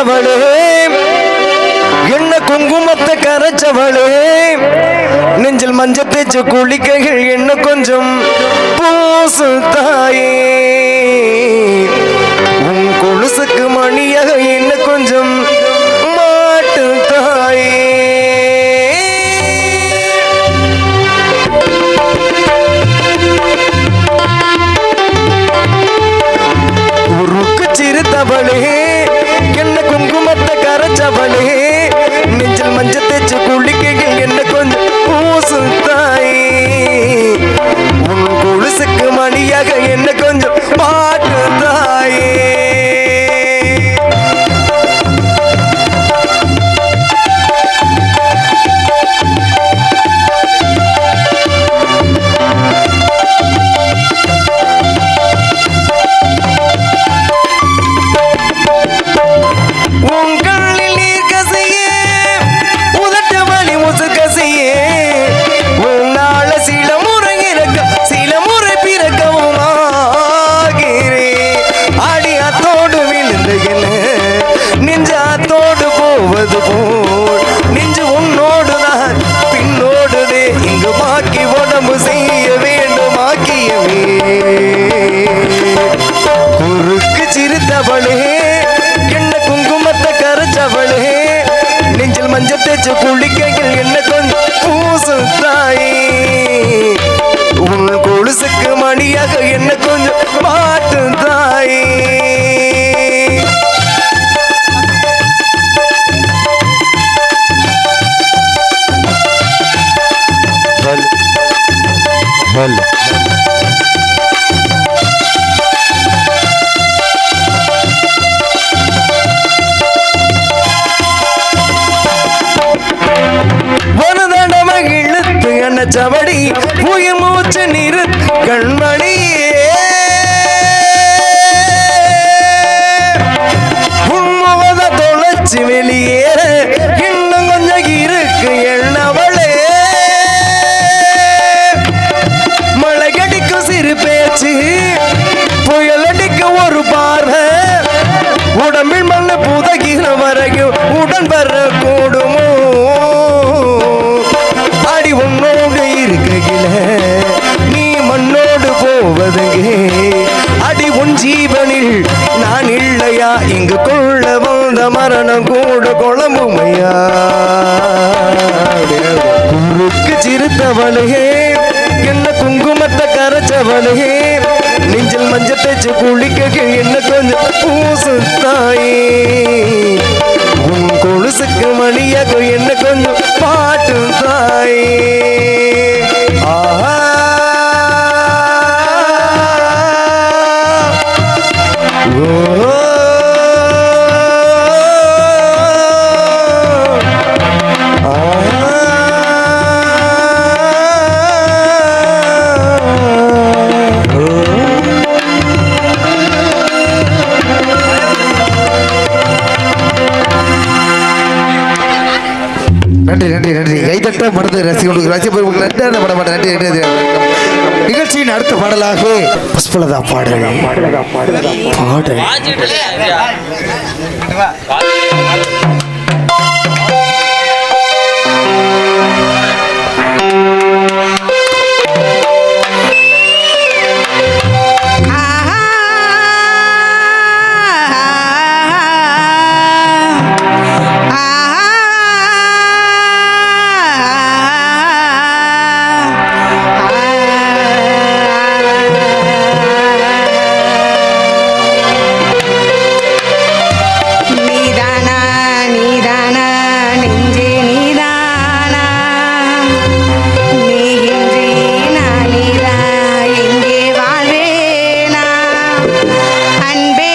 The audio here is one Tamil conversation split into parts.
கரைச்சவளே. என்ன குங்குமத்தை கரைச்சவளே. நெஞ்சில் மஞ்ச தேய்ச்ச குளிக்கைகள் என்ன கொஞ்சம் பூசு கரைச்சவளே வச்சு குளிக்கையில் என்ன கொஞ்சம் பூசு தாயி உன் கொலுசுக்கு மணியாக என்ன கொஞ்சம் மாட்டு தாயி Hello. கண்மணி சிரித்தவளையே என்ன குங்குமத்தை கரைச்சவளையே நெஞ்சில் மஞ்சள் தேய்ச்சு குளிக்க என்ன கொஞ்சம் பூசு தாயே உன் கொலுசுக்கு மணியாக என்ன கொஞ்சம் பாட்டு தாயே நன்றி நன்றி நன்றி. கைதட்ட மனது ரசிகர்களுக்கு ரசிகர்களுக்கு நன்றி அந்த படம் நன்றி நன்றி. நிகழ்ச்சியின் அடுத்த பாடலாக புஷ்பலதா பாடல் பாடல் நீதானா Plan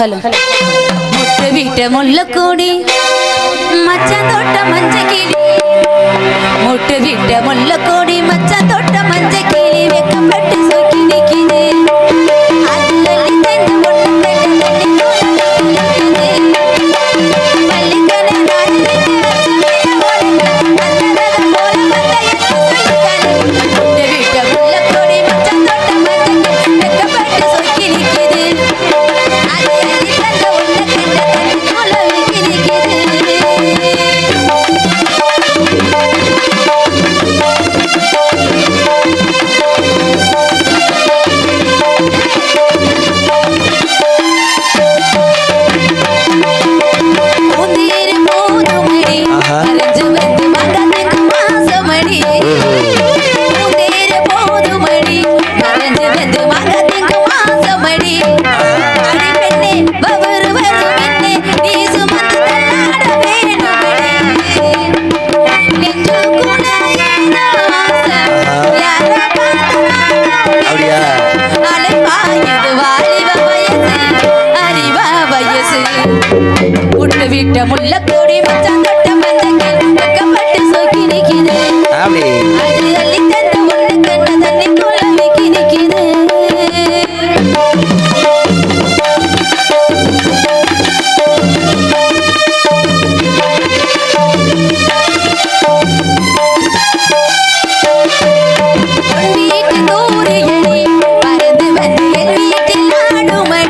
ஹலோ முத்து வீட்ட முல்ல கூடி மச்ச தோட்ட